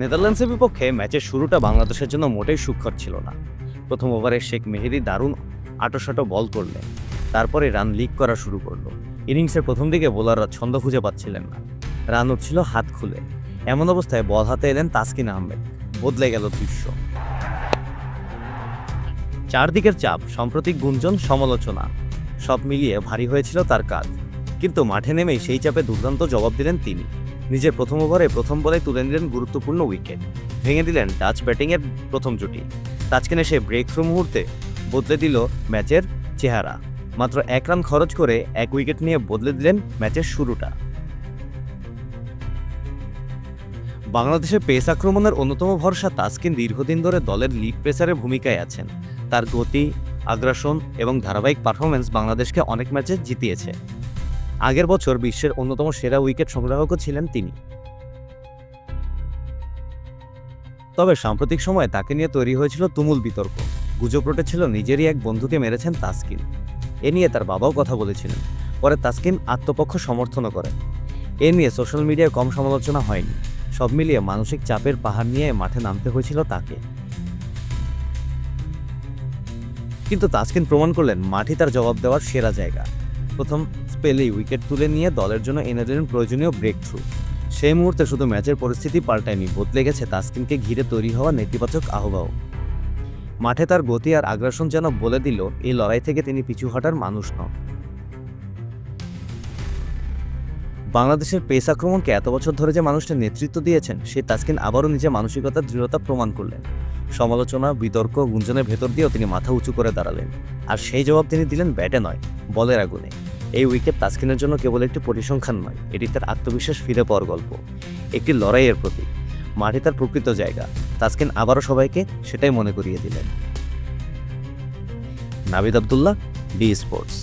নেদারল্যান্ডসের বিপক্ষে ম্যাচের শুরুটা বাংলাদেশের জন্য মোটেই সুখকর ছিল না। প্রথম ওভারে শেখ মেহেদি দারুণ আটোসাটো বল করলেন, তারপরে রান লিক করা শুরু করল। ইনিংসের প্রথম দিকে বোলাররা ছন্দ খুঁজে পাচ্ছিলেন না। রান উঠছিল হাত খুলে। এমন অবস্থায় বল হাতে এলেন তাসকিন আহমেদ। বদলে গেল দৃশ্য। চারদিকের চাপ, সাম্প্রতিক গুঞ্জন, সমালোচনা, সব মিলিয়ে ভারী হয়েছিল তার কাজ। কিন্তু মাঠে নেমেই সেই চাপে দুর্দান্ত জবাব দিলেন তিনি। নিজের প্রথম ওভারে প্রথম বলে তুলে নিলেন গুরুত্বপূর্ণ উইকেট। ভেঙে দিলেন ডাচ ব্যাটিংয়ের প্রথম জুটি। তাজকিনে সে ব্রেক থ্রু মুহূর্তে বদলে দিল ম্যাচের চেহারা। মাত্র এক রান খরচ করে এক উইকেট নিয়ে বদলে দিলেন ম্যাচের শুরুটা। বাংলাদেশের পেস আক্রমণের অন্যতম ভরসা তাসকিন দীর্ঘদিন ধরে দলের লিড পেসারের ভূমিকায় আছেন। তার গতি, আগ্রাসন এবং ধারাবাহিক পারফরমেন্স বাংলাদেশকে অনেক ম্যাচে জিতিয়েছে। আগের বছর বিশ্বের অন্যতম সেরা উইকেট সংগ্রাহকও ছিলেন তিনি। তবে সাম্প্রতিক সময়ে তাকে নিয়ে তৈরি হয়েছিল তুমুল বিতর্ক। গুজব রটেছিল নিজেরই এক বন্ধুকে মেরেছেন তাসকিন। এ নিয়ে তার বাবাও কথা বলেছিলেন। পরে তাসকিন আত্মপক্ষ সমর্থনও করেন। এ নিয়ে সোশ্যাল মিডিয়ায় কম সমালোচনা হয়নি। সব মিলিয়ে মানসিক চাপের পাহাড় নিয়ে মাঠে নামতে হয়েছিল তাকে। কিন্তু তাসকিন প্রমাণ করলেন মাঠই তার জবাব দেওয়ার সেরা জায়গা। প্রথম স্পেলেই উইকেট তুলে নিয়ে দলের জন্য এনে দিলেন প্রয়োজনীয় ব্রেক থ্রু সেই মুহূর্তে শুধু ম্যাচের পরিস্থিতি পাল্টায়নি, বদলে গেছে তাসকিনকে ঘিরে তৈরি হওয়া নেতিবাচক আহ্বায়ক মাঠে তার গতি আর আগ্রাসন যেন বলে দিল, এই লড়াই থেকে তিনি পিছু হটার মানুষ নন। বাংলাদেশের পেস আক্রমণকে এত বছর ধরে যে মানুষটা নেতৃত্ব দিয়েছেন, সেই তাসকিন আবারও নিজের মানসিকতার দৃঢ়তা প্রমাণ করলেন। সমালোচনা, বিতর্ক, গুঞ্জনের ভেতর দিয়েও তিনি মাথা উঁচু করে দাঁড়ালেন। আর সেই জবাব তিনি দিলেন ব্যাটে নয়, বলের আগুনে। এই উইকেট তাসকিনের জন্য কেবল একটি পরিসংখ্যান নয়, এটি তার আত্মবিশ্বাস ফিরে পাওয়ার গল্প। একটি লড়াইয়ের প্রতি মাঠে তার প্রকৃত জায়গা। তাসকিন আবারও সবাইকে সেটাই মনে করিয়ে দিলেন। Nabid Abdullah B sports